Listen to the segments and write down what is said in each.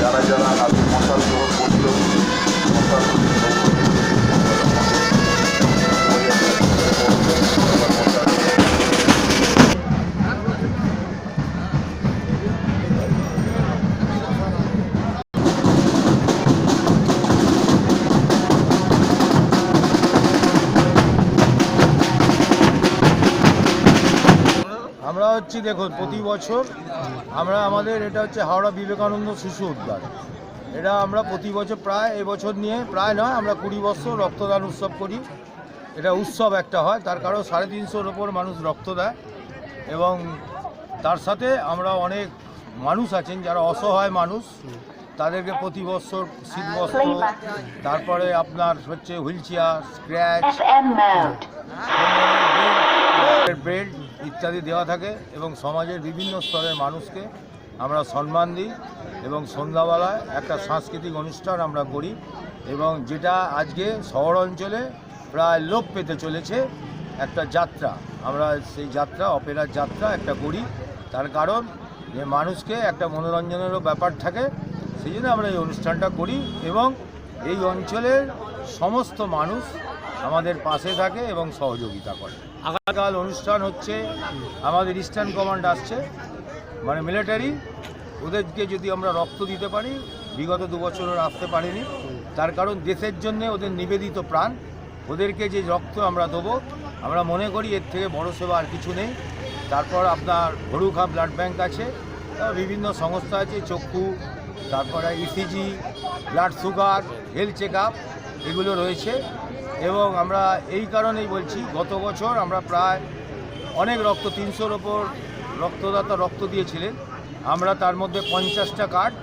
যারা যারা আজকে মশাল গ্রহণ করছিল মশাল আমরা হচ্ছি দেখুন প্রতি বছর আমরা আমাদের এটা হচ্ছে হাওড়া বিবেকানন্দ শিশু উদ্যান। এটা আমরা প্রতি বছর প্রায় এবছর নিয়ে প্রায় নয় আমরা কুড়ি বছর রক্তদান উৎসব করি। এটা উৎসব একটা হয় তার কারণ সাড়ে তিনশোর ওপর মানুষ রক্ত দেয় এবং তার সাথে আমরা অনেক মানুষ আছেন যারা অসহায় মানুষ তাদেরকে প্রতি বছর শীত বস্ত্র তারপরে আপনার হচ্ছে হুইল চেয়ার স্ক্র্যাচ. ব্রেড ইত্যাদি দেওয়া থাকে এবং সমাজের বিভিন্ন স্তরের মানুষকে আমরা সম্মান দিই এবং সন্ধ্যাবেলায় একটা সাংস্কৃতিক অনুষ্ঠান আমরা করি এবং যেটা আজকে শহর অঞ্চলে প্রায় লোপ পেতে চলেছে একটা যাত্রা। আমরা সেই যাত্রা, অপেরার যাত্রা একটা করি। তার কারণ যে মানুষকে একটা মনোরঞ্জনেরও ব্যাপার থাকে, সেই জন্য আমরা এই অনুষ্ঠানটা করি এবং এই অঞ্চলের সমস্ত মানুষ আমাদের পাশে থাকে এবং সহযোগিতা করে। আগামীকাল অনুষ্ঠান হচ্ছে, আমাদের ইস্টার্ন কমান্ড আসছে। মানে মিলিটারি ওদেরকে যদি আমরা রক্ত দিতে পারি, বিগত দু বছর আসতে পারেনি। তার কারণ দেশের জন্য ওদের নিবেদিত প্রাণ। ওদেরকে যে রক্ত আমরা দেবো, আমরা মনে করি এর থেকে বড় সেবা আর কিছু নেই। তারপর আপনার ভরুখা ব্লাড ব্যাংক আছে বিভিন্ন সংস্থা আছে, চক্ষু, তারপরে ECG blood sugar health check এগুলো রয়েছে। এবং আমরা এই কারণেই বলছি, গত বছর আমরা প্রায় অনেক রক্ত, তিনশোর ওপর রক্তদাতা রক্ত দিয়েছিলেন। আমরা তার মধ্যে পঞ্চাশটা কার্ড,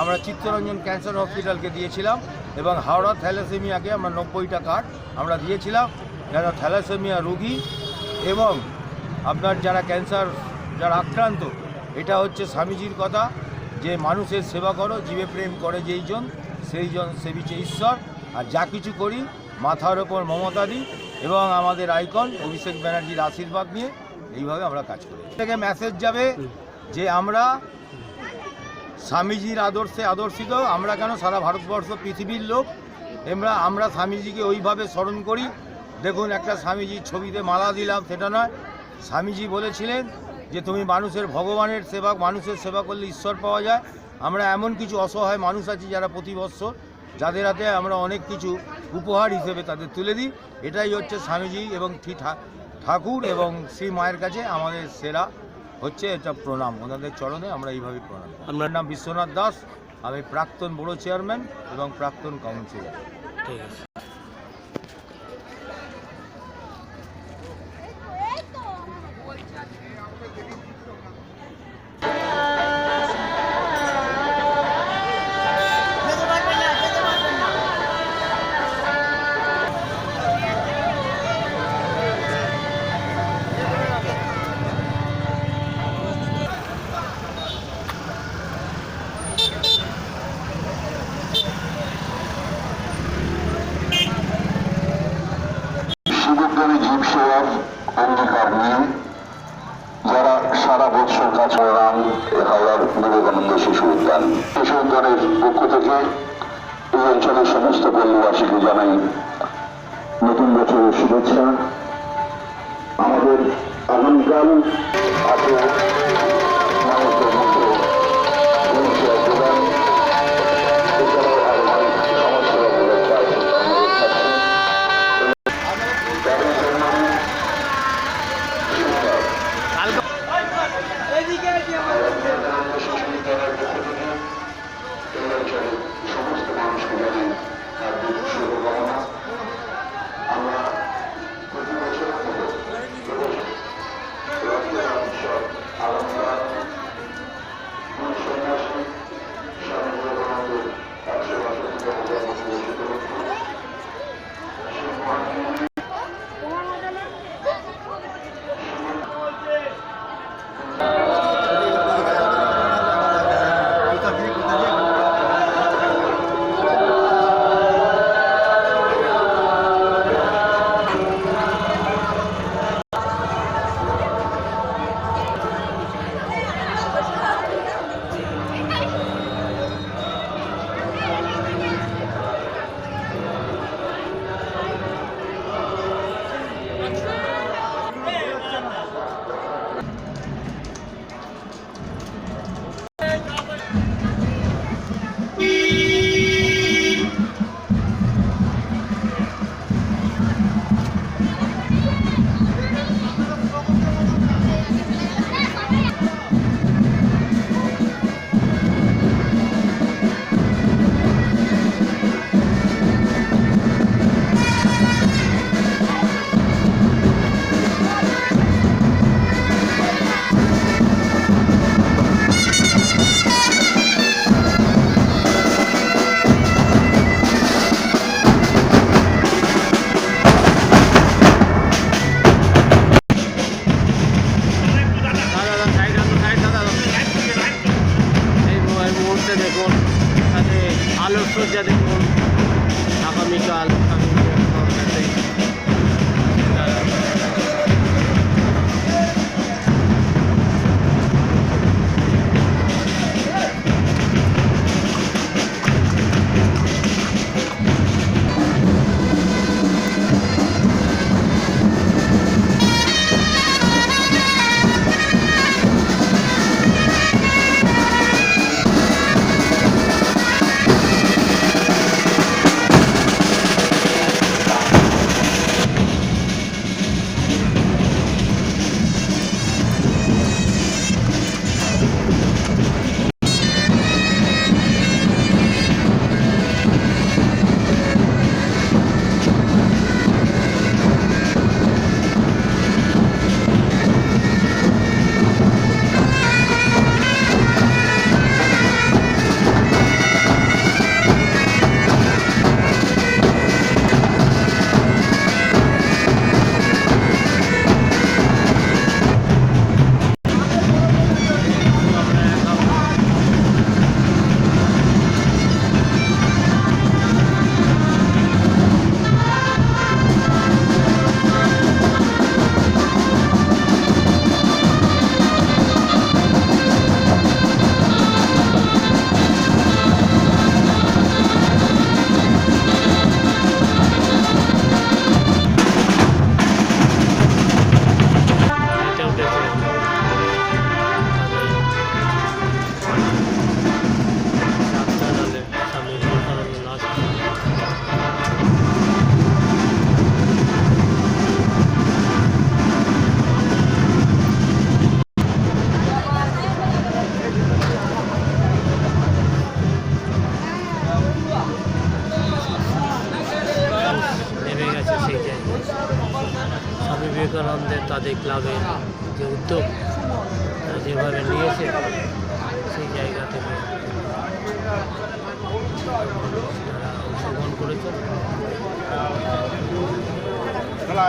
আমরা চিত্তরঞ্জন ক্যান্সার হসপিটালকে দিয়েছিলাম এবং হাওড়া থ্যালাসেমিয়াকে আমরা নব্বইটা কার্ড আমরা দিয়েছিলাম। যারা থ্যালাসেমিয়া রোগী এবং আপনার যারা ক্যান্সার, যারা আক্রান্ত, এটা হচ্ছে স্বামীজির কথা, যে মানুষের সেবা করো, জীবে প্রেম করে যেই জন, সেই জন সেবিছে ঈশ্বর। আর যা কিছু করি মাথার ওপর মমতা দিই এবং আমাদের আইকন অভিষেক ব্যানার্জির আশীর্বাদ নিয়ে এইভাবে আমরা কাজ করি। থেকে মেসেজ যাবে যে আমরা স্বামীজির আদর্শে আদর্শিত, আমরা কেন সারা ভারতবর্ষ পৃথিবীর লোক? আমরা আমরা স্বামীজিকে ওইভাবে স্মরণ করি। দেখুন, একটা স্বামীজির ছবিতে মালা দিলাম, সেটা নয়। স্বামীজি বলেছিলেন যে তুমি মানুষের ভগবানের সেবা মানুষের সেবা করলে ঈশ্বর পাওয়া যায়। আমরা এমন কিছু অসহায় মানুষ আছি যারা প্রতি বছর যাদের হাতে আমরা অনেক কিছু উপহার হিসেবে তাদের তুলে দিই এটাই হচ্ছে স্বামীজি এবং ঠাকুর এবং শ্রী মায়ের কাছে আমাদের সেরা হচ্ছে এটা প্রণাম। ওনাদের চরণে আমরা এইভাবেই প্রণাম। আমার নাম বিশ্বনাথ দাস আমি প্রাক্তন বড় চেয়ারম্যান এবং প্রাক্তন কাউন্সিলর। ঠিক আছে। সেবার অঙ্গীকার নিয়ে যারা সারা বছর কাজ করান হাওড়ার বিবেকানন্দ শিশু উদ্যান। শিশু উদ্যানের পক্ষ থেকে এই অঞ্চলের সমস্ত পল্লীবাসীকে জানাই নতুন বছরের শুভেচ্ছা। আমাদের আগামীকাল আছে Ako Nakamical. Nakamical. যেভাবে নিয়েছে সেই জায়গা থেকে তারা অংশগ্রহণ করেছে। খেলা